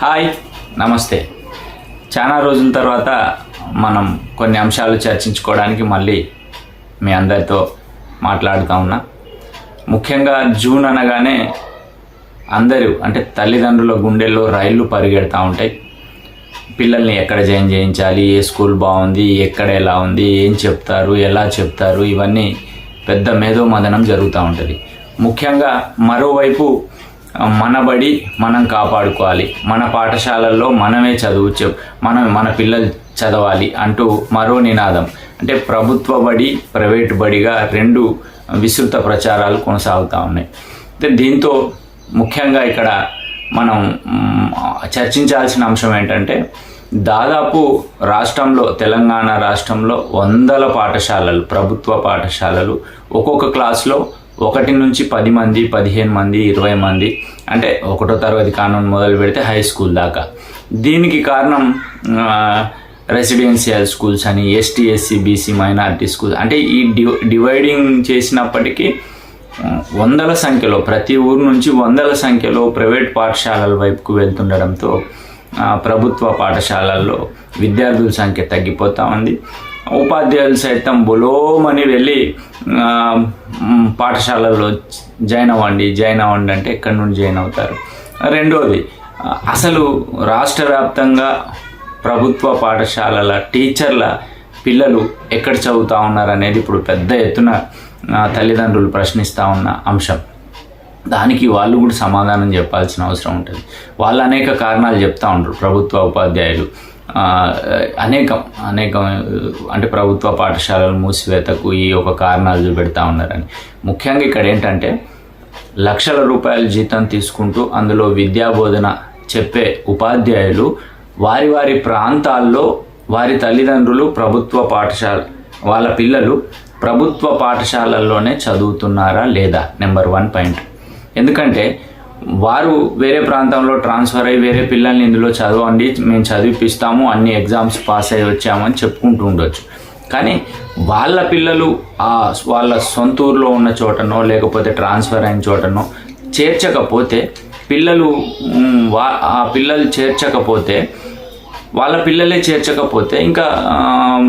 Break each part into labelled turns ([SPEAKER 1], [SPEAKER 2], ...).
[SPEAKER 1] Hi నమస్తే. చాలా రోజుల తర్వాత మనం కొన్ని అంశాలు చర్చించుకోవడానికి మళ్ళీ మీ అందరితో మాట్లాడుతూ ఉన్నా. ముఖ్యంగా జూన్ అనగానే అందరూ అంటే తల్లిదండ్రుల గుండెల్లో రైళ్ళు పరిగెడతా ఉంటాయి. పిల్లల్ని ఎక్కడ జాయిన్ చేయించాలి ఏ స్కూల్ బాగుంది ఎక్కడ ఎలా ఉంది ఏం చెప్తారు ఎలా చెప్తారు ఇవన్నీ పెద్ద మేధోమదనం జరుగుతూ ఉంటుంది. ముఖ్యంగా మరోవైపు మనబడి మనం కాపాడుకోవాలి. మన పాఠశాలల్లో మనమే చదువు మనం మన పిల్లలు చదవాలి అంటూ మరో నినాదం. అంటే ప్రభుత్వ బడి ప్రైవేట్ బడిగా రెండు విస్తృత ప్రచారాలు కొనసాగుతూ ఉన్నాయి. దీంతో ముఖ్యంగా ఇక్కడ మనం చర్చించాల్సిన అంశం ఏంటంటే దాదాపు రాష్ట్రంలో తెలంగాణ రాష్ట్రంలో వందల పాఠశాలలు ప్రభుత్వ పాఠశాలలు ఒక్కొక్క క్లాస్లో ఒకటి నుంచి పది మంది పదిహేను మంది ఇరవై మంది అంటే ఒకటో తరగతి కానుండి మొదలు పెడితే హై స్కూల్ దాకా. దీనికి కారణం రెసిడెన్షియల్ స్కూల్స్ అని ST SC BC minority schools. అంటే ఈ డివైడింగ్ చేసినప్పటికీ వందల సంఖ్యలో ప్రతి ఊరు నుంచి వందల సంఖ్యలో ప్రైవేట్ పాఠశాలల వైపుకు వెళ్తుండడంతో ప్రభుత్వ పాఠశాలల్లో విద్యార్థుల సంఖ్య తగ్గిపోతూ ఉంది. ఉపాధ్యాయులు సైతం బొలోమని వెళ్ళి పాఠశాలలో పాఠశాలల్లో జాయిన్ అవ్వండి జాయిన్ అవ్వండి అంటే ఎక్కడి నుండి జాయిన్ అవుతారు? రెండోది అసలు రాష్ట్ర వ్యాప్తంగా ప్రభుత్వ పాఠశాలల టీచర్ల పిల్లలు ఎక్కడ చదువుతూ ఉన్నారు అనేది ఇప్పుడు పెద్ద ఎత్తున తల్లిదండ్రులు ప్రశ్నిస్తూ ఉన్న అంశం. దానికి వాళ్ళు కూడా సమాధానం చెప్పాల్సిన అవసరం ఉంటుంది. వాళ్ళు అనేక కారణాలు చెప్తా ఉంటారు ప్రభుత్వ ఉపాధ్యాయులు. అనేకం అనేకం అంటే ప్రభుత్వ పాఠశాలలు మూసివేతకు ఈ ఒక కారణాలు చూపెడతా ఉన్నారని. ముఖ్యంగా ఇక్కడ ఏంటంటే లక్షల రూపాయల జీతం తీసుకుంటూ అందులో విద్యాబోధన చెప్పే ఉపాధ్యాయులు వారి వారి ప్రాంతాల్లో వారి తల్లిదండ్రులు ప్రభుత్వ పాఠశాల వాళ్ళ పిల్లలు ప్రభుత్వ పాఠశాలల్లోనే చదువుతున్నారా లేదా? నెంబర్ వన్ పాయింట్ ఎందుకంటే వారు వేరే ప్రాంతంలో ట్రాన్స్ఫర్ అయ్యి వేరే పిల్లల్ని ఇందులో చదవండి మేము చదివిపిస్తాము అన్ని ఎగ్జామ్స్ పాస్ అయ్యి వచ్చామని చెప్పుకుంటూ ఉండొచ్చు. కానీ వాళ్ళ పిల్లలు ఆ వాళ్ళ సొంత ఊర్లో ఉన్న చోటనో లేకపోతే ట్రాన్స్ఫర్ అయిన చోటనో చేర్చకపోతే పిల్లలు వా ఆ పిల్లలు చేర్చకపోతే వాళ్ళ పిల్లలే చేర్చకపోతే ఇంకా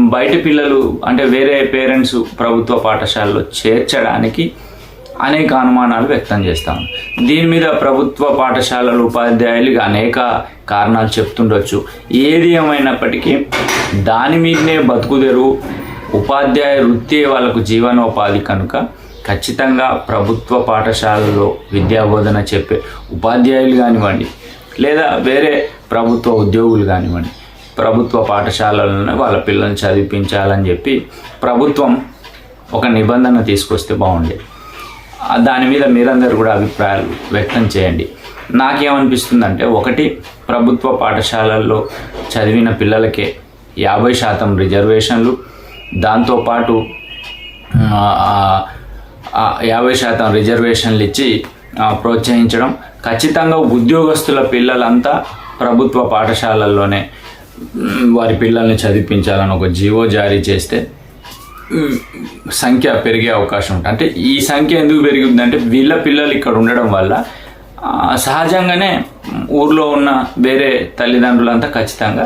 [SPEAKER 1] బయట పిల్లలు అంటే వేరే పేరెంట్స్ ప్రభుత్వ పాఠశాలలో చేర్చడానికి అనేక అనుమానాలు వ్యక్తం చేస్తాం దీని మీద ప్రభుత్వ పాఠశాలలు ఉపాధ్యాయులు అనేక కారణాలు చెప్తుండొచ్చు. ఏది ఏమైనప్పటికీ దాని మీదనే బతుకుదేరు ఉపాధ్యాయ వృత్తి వాళ్ళకు జీవనోపాధి కనుక ఖచ్చితంగా ప్రభుత్వ పాఠశాలలో విద్యాబోధన చెప్పే ఉపాధ్యాయులు కానివ్వండి లేదా వేరే ప్రభుత్వ ఉద్యోగులు కానివ్వండి ప్రభుత్వ పాఠశాలలోనే వాళ్ళ పిల్లల్ని చదివించాలని చెప్పి ప్రభుత్వం ఒక నిబంధన తీసుకొస్తే బాగుండేది. దాని మీద మీరందరూ కూడా అభిప్రాయాలు వ్యక్తం చేయండి. నాకేమనిపిస్తుందంటే ఒకటి ప్రభుత్వ పాఠశాలల్లో చదివిన పిల్లలకే యాభై శాతం రిజర్వేషన్లు. దాంతోపాటు యాభై శాతం రిజర్వేషన్లు ఇచ్చి ప్రోత్సహించడం. ఖచ్చితంగా ఉద్యోగస్తుల పిల్లలంతా ప్రభుత్వ పాఠశాలల్లోనే వారి పిల్లల్ని చదివించాలని ఒక జీవో జారీ చేస్తే సంఖ్య పెరిగే అవకాశం ఉంటుంది. అంటే ఈ సంఖ్య ఎందుకు పెరుగుతుందంటే వీళ్ళ పిల్లలు ఇక్కడ ఉండడం వల్ల సహజంగానే ఊర్లో ఉన్న వేరే తల్లిదండ్రులంతా ఖచ్చితంగా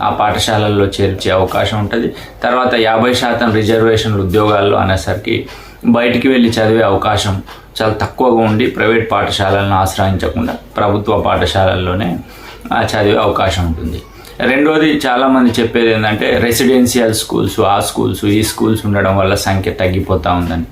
[SPEAKER 1] ఆ పాఠశాలల్లో చేర్చే అవకాశం ఉంటుంది. తర్వాత యాభై శాతం రిజర్వేషన్లు ఉద్యోగాల్లో అనేసరికి బయటికి వెళ్ళి చదివే అవకాశం చాలా తక్కువగా ఉండి ప్రైవేట్ పాఠశాలలను ఆశ్రయించకుండా ప్రభుత్వ పాఠశాలల్లోనే ఆ, చదివే అవకాశం ఉంటుంది. రెండోది చాలామంది చెప్పేది ఏంటంటే రెసిడెన్షియల్ స్కూల్స్ ఆ స్కూల్స్ ఈ స్కూల్స్ ఉండడం వల్ల సంఖ్య తగ్గిపోతూ ఉందని.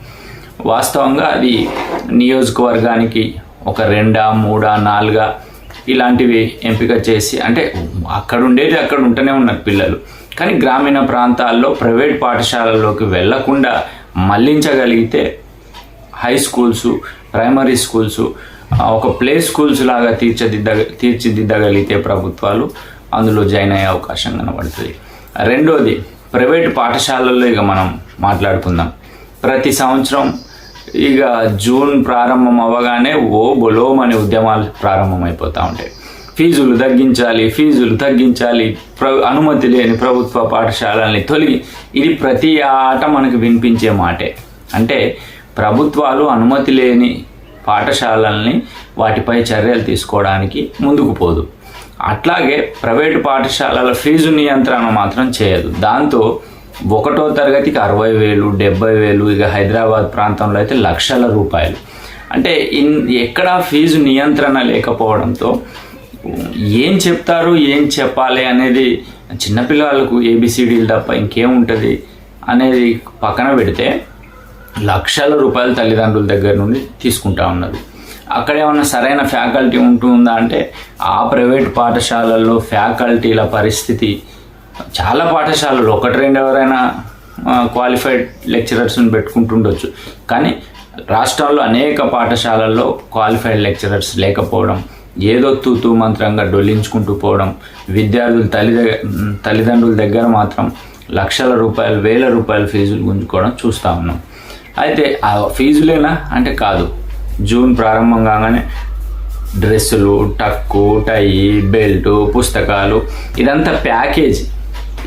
[SPEAKER 1] వాస్తవంగా అది నియోజకవర్గానికి ఒక రెండా మూడా నాలుగా ఇలాంటివి ఎంపిక చేసి అంటే అక్కడ ఉండేది అక్కడ ఉంటూనే ఉన్నారు పిల్లలు. కానీ గ్రామీణ ప్రాంతాల్లో ప్రైవేట్ పాఠశాలల్లోకి వెళ్ళకుండా మళ్ళించగలిగితే హై స్కూల్స్ ప్రైమరీ స్కూల్స్ ఒక ప్లే స్కూల్స్ లాగా తీర్చిదిద్ద తీర్చిదిద్దగలిగితే ప్రభుత్వాలు అందులో జాయిన్ అయ్యే అవకాశం కనబడుతుంది. రెండోది ప్రైవేట్ పాఠశాలల్లో ఇక మనం మాట్లాడుకుందాం. ప్రతి సంవత్సరం ఇక జూన్ ప్రారంభం అవ్వగానే ఓ బొలోం అనే ఉద్యమాలు ప్రారంభమైపోతూ ఉంటాయి. ఫీజులు తగ్గించాలి ఫీజులు తగ్గించాలి ప్ర అనుమతి లేని ప్రభుత్వ పాఠశాలల్ని తొలగి ఇది ప్రతి ఆట మనకు వినిపించే మాటే. అంటే ప్రభుత్వాలు అనుమతి లేని పాఠశాలల్ని వాటిపై చర్యలు తీసుకోవడానికి ముందుకు పోదు. అట్లాగే ప్రైవేటు పాఠశాలల ఫీజు నియంత్రణ మాత్రం చేయదు. దాంతో ఒకటో తరగతికి అరవై వేలు డెబ్బై వేలు ఇక హైదరాబాద్ ప్రాంతంలో అయితే లక్షల రూపాయలు. అంటే ఇన్ ఎక్కడా ఫీజు నియంత్రణ లేకపోవడంతో ఏం చెప్తారు ఏం చెప్పాలి అనేది చిన్నపిల్లలకు ఏబిసిడీలు తప్ప ఇంకేముంటుంది అనేది పక్కన పెడితే లక్షల రూపాయలు తల్లిదండ్రుల దగ్గర నుండి తీసుకుంటా ఉన్నారు అక్కడేమన్నా సరైన ఫ్యాకల్టీ ఉంటుందా అంటే ఆ ప్రైవేట్ పాఠశాలల్లో ఫ్యాకల్టీల పరిస్థితి చాలా పాఠశాలలు ఒకటి రెండు ఎవరైనా క్వాలిఫైడ్ లెక్చరర్స్ని పెట్టుకుంటుండొచ్చు. కానీ రాష్ట్రంలో అనేక పాఠశాలల్లో క్వాలిఫైడ్ లెక్చరర్స్ లేకపోవడం ఏదో తూతూ మంత్రంగా డొల్లించుకుంటూ పోవడం విద్యార్థులు తల్లి తల్లిదండ్రుల దగ్గర మాత్రం లక్షల రూపాయలు వేల రూపాయల ఫీజులు గుంజుకోవడం చూస్తూ ఉన్నాం. అయితే ఆ ఫీజులేనా? అంటే కాదు. జూన్ ప్రారంభం కాగానే డ్రెస్సులు టక్కు టై బెల్ట్ పుస్తకాలు ఇదంతా ప్యాకేజ్.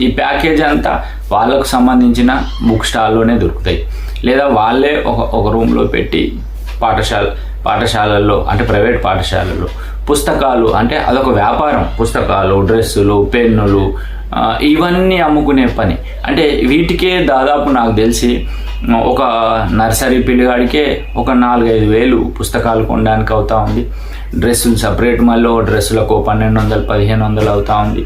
[SPEAKER 1] ఈ ప్యాకేజ్ అంతా వాళ్ళకు సంబంధించిన బుక్ స్టాల్లోనే దొరుకుతాయి. లేదా వాళ్ళే ఒక ఒక రూమ్లో పెట్టి పాఠశాల పాఠశాలల్లో అంటే ప్రైవేట్ పాఠశాలల్లో పుస్తకాలు అంటే అదొక వ్యాపారం. పుస్తకాలు డ్రెస్సులు పెన్నులు ఇవన్నీ అమ్ముకునే పని. అంటే వీటికే దాదాపు నాకు తెలిసి ఒక నర్సరీ పిల్లగాడికే ఒక నాలుగైదు వేలు పుస్తకాలు కొనడానికి అవుతూ ఉంది. డ్రెస్సులు సపరేట్ మళ్ళీ ఓ డ్రెస్సులకు పన్నెండు వందలు పదిహేను వందలు అవుతా ఉంది.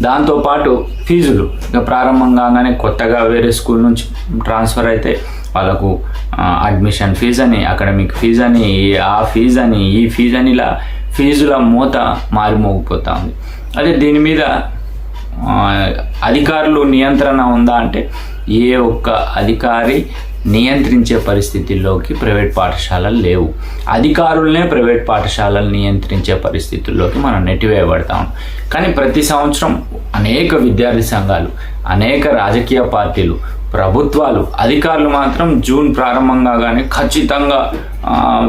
[SPEAKER 1] దాంతోపాటు ఫీజులు. ఇక ప్రారంభం కాగానే కొత్తగా వేరే స్కూల్ నుంచి ట్రాన్స్ఫర్ అయితే వాళ్ళకు అడ్మిషన్ ఫీజు అని అకాడమిక్ ఫీజు అని ఆ ఫీజు అని ఈ ఫీజు అని ఇలా ఫీజుల మూత మారిమోగిపోతూ ఉంది. అదే దీని మీద అధికారులు నియంత్రణ ఉందా అంటే ఏ ఒక్క అధికారి నియంత్రించే పరిస్థితుల్లోకి ప్రైవేట్ పాఠశాలలు లేవు. అధికారులనే ప్రైవేట్ పాఠశాలలు నియంత్రించే పరిస్థితుల్లోకి మనం నెట్టివేయబడతాం కానీ ప్రతి సంవత్సరం అనేక విద్యార్థి సంఘాలు అనేక రాజకీయ పార్టీలు ప్రభుత్వాలు అధికారులు మాత్రం జూన్ ప్రారంభంగా కానీ ఖచ్చితంగా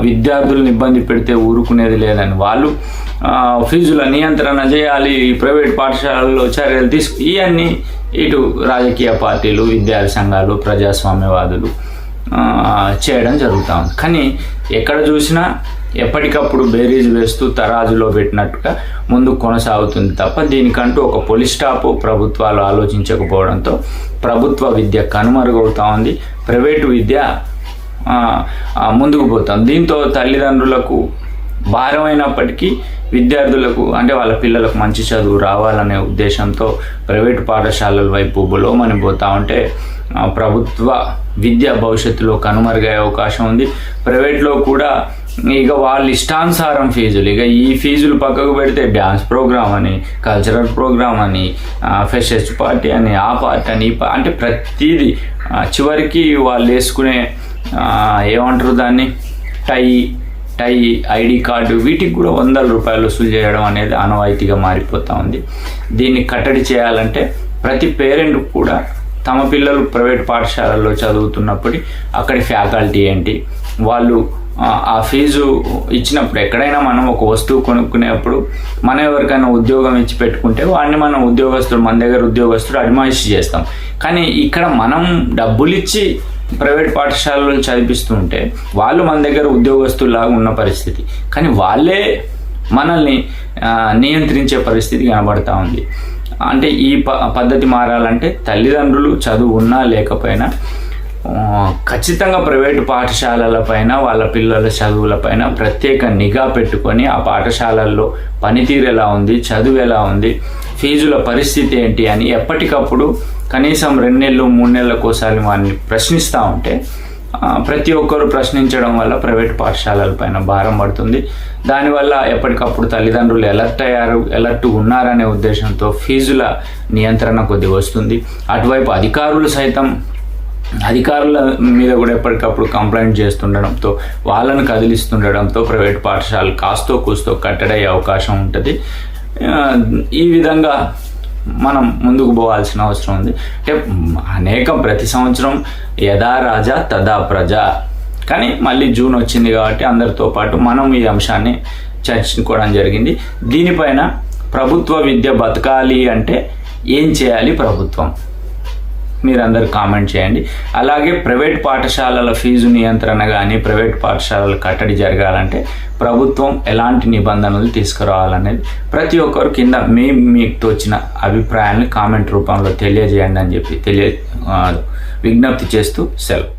[SPEAKER 1] విద్యార్థులను ఇబ్బంది పెడితే ఊరుకునేది లేదని. వాళ్ళు ఫీజుల నియంత్రణ చేయాలి ఈ ప్రైవేట్ పాఠశాలల్లో చర్యలు తీసుకు ఇవన్నీ ఇటు రాజకీయ పార్టీలు విద్యార్థి సంఘాలు ప్రజాస్వామ్యవాదులు చేయడం జరుగుతూ ఉంది. కానీ ఎక్కడ చూసినా ఎప్పటికప్పుడు బేరీజ్ వేస్తూ తరాజులో పెట్టినట్టుగా ముందుకు కొనసాగుతుంది తప్ప దీనికంటూ ఒక పోలీస్ స్టాప్ ప్రభుత్వాలు ఆలోచించకపోవడంతో ప్రభుత్వ విద్య కనుమరుగవుతా ఉంది. ప్రైవేటు విద్య ముందుకు పోతాం దీంతో తల్లిదండ్రులకు భారమైనప్పటికీ విద్యార్థులకు అంటే వాళ్ళ పిల్లలకు మంచి చదువు రావాలనే ఉద్దేశంతో ప్రైవేటు పాఠశాలల వైపు బులోమని పోతా ఉంటే ప్రభుత్వ విద్య భవిష్యత్తులో కనుమరుగయ్యే అవకాశం ఉంది. ప్రైవేట్లో కూడా ఇక వాళ్ళ ఇష్టానుసారం ఫీజులు. ఇక ఈ ఫీజులు పక్కకు పెడితే డ్యాన్స్ ప్రోగ్రామ్ అని కల్చరల్ ప్రోగ్రామ్ అని ఫ్రెషర్స్ పార్టీ అని ఆ పార్టీ అని అంటే ప్రతిదీ చివరికి వాళ్ళు వేసుకునే ఏమంటారు దాన్ని? టై టై ఐడి కార్డు వీటికి కూడా వందల రూపాయలు వసూలు చేయడం అనేది ఆనవాయితీగా మారిపోతూ ఉంది. దీన్ని కట్టడి చేయాలంటే ప్రతి పేరెంట్ కూడా తమ పిల్లలు ప్రైవేట్ పాఠశాలల్లో చదువుతున్నప్పుడు అక్కడి ఫ్యాకల్టీ ఏంటి? వాళ్ళు ఆ, ఫీజు ఇచ్చినప్పుడు ఎక్కడైనా మనం ఒక వస్తువు కొనుక్కునేప్పుడు మనం ఎవరికైనా ఉద్యోగం ఇచ్చి పెట్టుకుంటే వాడిని మనం ఉద్యోగస్తుడు మన దగ్గర ఉద్యోగస్తుడు అడ్మాయిష్ చేస్తాం. కానీ ఇక్కడ మనం డబ్బులు ఇచ్చి ప్రైవేట్ పాఠశాలలో చదివిస్తుంటే వాళ్ళు మన దగ్గర ఉద్యోగస్తులాగా ఉన్న పరిస్థితి. కానీ వాళ్ళే మనల్ని నియంత్రించే పరిస్థితి కనబడతా ఉంది. అంటే ఈ ప పద్ధతి మారాలంటే తల్లిదండ్రులు చదువు ఉన్నా లేకపోయినా ఖచ్చితంగా ప్రైవేటు పాఠశాలల పైన వాళ్ళ పిల్లల చదువులపైన ప్రత్యేక నిఘా పెట్టుకొని ఆ పాఠశాలల్లో పనితీరు ఎలా ఉంది చదువు ఎలా ఉంది ఫీజుల పరిస్థితి ఏంటి అని ఎప్పటికప్పుడు కనీసం రెండు నెలలు మూడు నెలలకు ఒకసారి వారిని ప్రశ్నిస్తూ ఉంటే ప్రతి ఒక్కరు ప్రశ్నించడం వల్ల ప్రైవేట్ పాఠశాలల పైన భారం పడుతుంది. దానివల్ల ఎప్పటికప్పుడు తల్లిదండ్రులు ఎలర్ట్ అయ్యారు ఎలర్ట్ ఉన్నారనే ఉద్దేశంతో ఫీజుల నియంత్రణ కొద్దిగా వస్తుంది. అటువైపు అధికారులు సైతం అధికారుల మీద కూడా ఎప్పటికప్పుడు కంప్లైంట్ చేస్తుండడంతో వాళ్ళను కదిలిస్తుండడంతో ప్రైవేట్ పాఠశాలలు కాస్తో కూస్తో కట్టడయ్యే అవకాశం ఉంటుంది. ఈ విధంగా మనం ముందుకు పోవాల్సిన అవసరం ఉంది. అంటే అనేకం ప్రతి సంవత్సరం యథా రాజా తదా ప్రజ. కానీ మళ్ళీ జూన్ వచ్చింది కాబట్టి అందరితో పాటు మనం ఈ అంశాన్ని చర్చించుకోవడం జరిగింది. దీనిపైన ప్రభుత్వ విద్య బతకాలి అంటే ఏం చేయాలి ప్రభుత్వం? మీరందరూ కామెంట్ చేయండి. అలాగే ప్రైవేట్ పాఠశాలల ఫీజు నియంత్రణ కానీ ప్రైవేట్ పాఠశాలల కట్టడి జరగాలంటే ప్రభుత్వం ఎలాంటి నిబంధనలు తీసుకురావాలనేది ప్రతి ఒక్కరు కింద మీ మీకు తోచిన అభిప్రాయాన్ని కామెంట్ రూపంలో తెలియజేయండి అని చెప్పి తెలియ విజ్ఞప్తి చేస్తూ సెలవు.